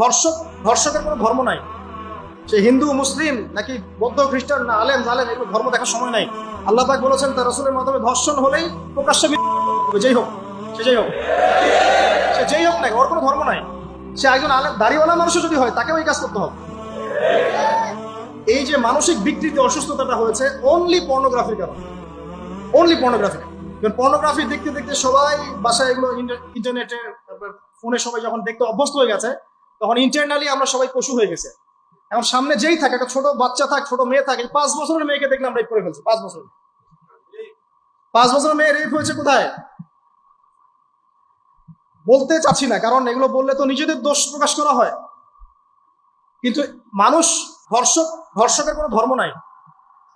ধর্ষক, ধর্ষকের কোনো ধর্ম নাই। সে হিন্দু, মুসলিম, নাকি বৌদ্ধ, খ্রিস্টান, না আলেম, জালেম, এগুলো ধর্ম দেখার সময় নাই। আল্লাহ পাক বলেছেন, তার রসুলের মাধ্যমে ধর্ষণ হলেই প্রকাশ্যে যেই হোক, সে যেই হোক। সে যেই হোক না ওর কোনো ধর্ম নাই। সে একজন আলেম, দাড়িওয়ালা মানুষও যদি হয়, তাকেও এই কাজ করতে হবে। এই যে মানসিক বিকৃতি, অসুস্থতাটা হয়েছে অনলি পর্নোগ্রাফির কারণে। অনলি পর্নোগ্রাফি পর্নোগ্রাফি দেখতে দেখতে সবাই বাসায় এগুলো ইন্টার- ইন্টারনেটে ফোনে সবাই যখন দেখতে অভ্যস্ত হয়ে গেছে তখন ইন্টারনালি আমরা সবাই পশু হয়ে গেছে। এখন সামনে যেই থাকে, একটা ছোট বাচ্চা থাক, ছোট মেয়ে থাকে পাঁচ বছরের মেয়েকে দেখলাম রেপ করে ফেলছে, পাঁচ বছর। পাঁচ বছরের মেয়ে রেপ হয়েছে কোথায়? বলতে চাচ্ছি না, কারণ এগুলো বললে তো নিজেদের দোষ প্রকাশ করা হয়। কিন্তু মানুষ ধর্ষক, ধর্ষকের কোনো ধর্ম নাই।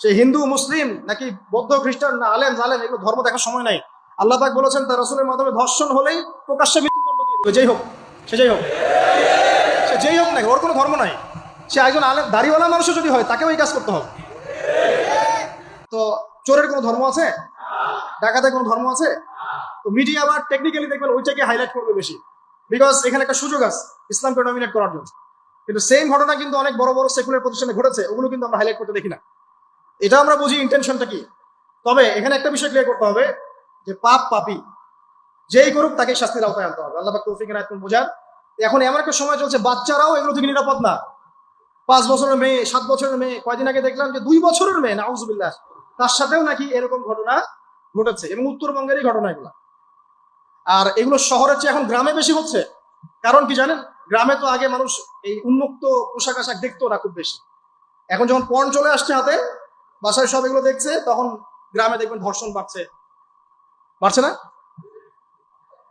সে হিন্দু, মুসলিম, নাকি বৌদ্ধ, খ্রিস্টান, না আলেম, জালেম, এগুলো ধর্ম দেখার সময় নাই। আল্লাহ পাক বলেছেন, তার রসুলের মাধ্যমে ধর্ষণ হলেই প্রকাশ্যে মৃত্যুদণ্ড দিয়ে দেবে। যেই হোক, সে যেই হোক। সে যেই হোক না ওর কোনো ধর্ম নাই। সে একজন দাড়িওয়ালা মানুষও যদি হয়, তাকেও এই কাজ করতে হবে। তো চোরের কোনো ধর্ম আছে? ডাকাতের কোনো ধর্ম আছে? তো মিডিয়া আবার টেকনিক্যালি দেখবেন ওইটাকে হাইলাইট করবে বেশি। বিকজ এখানে একটা সুযোগ আছে, ইসলামকে ডমিনেট করার জন্য। কিন্তু সেম ঘটনা কিন্তু অনেক বড় বড় সেকুলার প্রতিষ্ঠানে ঘটেছে, ওগুলো কিন্তু আমরা হাইলাইট করতে দেখি না। এটা আমরা বুঝি ইন্টেনশনটা কি? তবে এখানে একটা বিষয় ক্লিয়ার করতে হবে যে পাপ পাপি, যেই করুক তাকে শাস্তির আওতায় আনতে হবে। আল্লাহ তৌফিক এনায়েত বোঝার এখন এমন একটা সময় চলছে, বাচ্চারাও এগুলো থেকে নিরাপদ না। পাঁচ বছরের মেয়ে, সাত বছরের মেয়ে, কয়দিন আগে দেখলাম যে দুই বছরের মেয়ে, নাউজুবিল্লাহ, তার সাথেও নাকি এরকম ঘটনা ঘটেছে এবং উত্তরবঙ্গেরই ঘটনা এগুলো। আর এগুলো শহরের চেয়ে এখন গ্রামে বেশি হচ্ছে। কারণ কি জানেন? গ্রামে তো আগে মানুষ এই উন্মুক্ত পোশাক আশাক দেখতো না খুব বেশি। এখন যখন পণ চলে আসছে হাতে, বাসায় সব এগুলো দেখছে, তখন গ্রামে দেখবেন ধর্ষণ বাড়ছে। বাড়ছে না?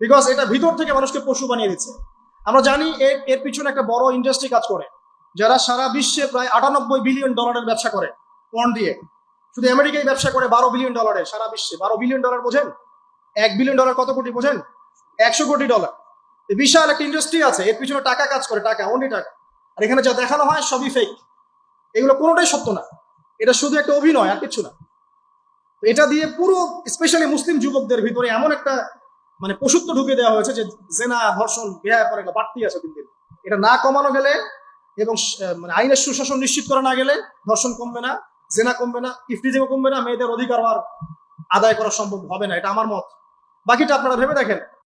বিকজ এটা ভিতর থেকে মানুষকে পশু বানিয়ে দিচ্ছে। আমরা জানি এর এর পিছনে একটা বড় ইন্ডাস্ট্রি কাজ করে, যারা সারা বিশ্বে প্রায় আটানব্বই বিলিয়ন ডলারের ব্যবসা করে, পণ দিয়ে। শুধু আমেরিকায় ব্যবসা করে বারো বিলিয়ন ডলারের সারা বিশ্বে। বারো বিলিয়ন ডলার বোঝেন? এক বিলিয়ন ডলার কত কোটি বোঝেন? একশো কোটি ডলার বিশাল একটা ইন্ডাস্ট্রি আছে, এর পিছনে টাকা কাজ করে, টাকা অনলি টাকা। আর এখানে যা দেখানো হয়, সবই ফেক এগুলো কোনোটাই সত্য না। এটা শুধু একটা অভিনয়, আর কিছু না। এটা দিয়ে পুরো স্পেশালি মুসলিম যুবকদের ভিতরে এমন একটা মানে পশুত্ব ঢুকে দেওয়া হয়েছে যে জেনা ধর্ষণ বিহার করে বাড়তি আছে দিন দিন। এটা না কমানো গেলে এবং মানে আইনের সুশাসন নিশ্চিত করা না গেলে ধর্ষণ কমবে না, জেনা কমবে না ইফটিজিংও কমবে না, মেয়েদের অধিকার আদায় করা সম্ভব হবে না, এটা আমার মত। বাকিটা আপনারা ভেবে দেখেন।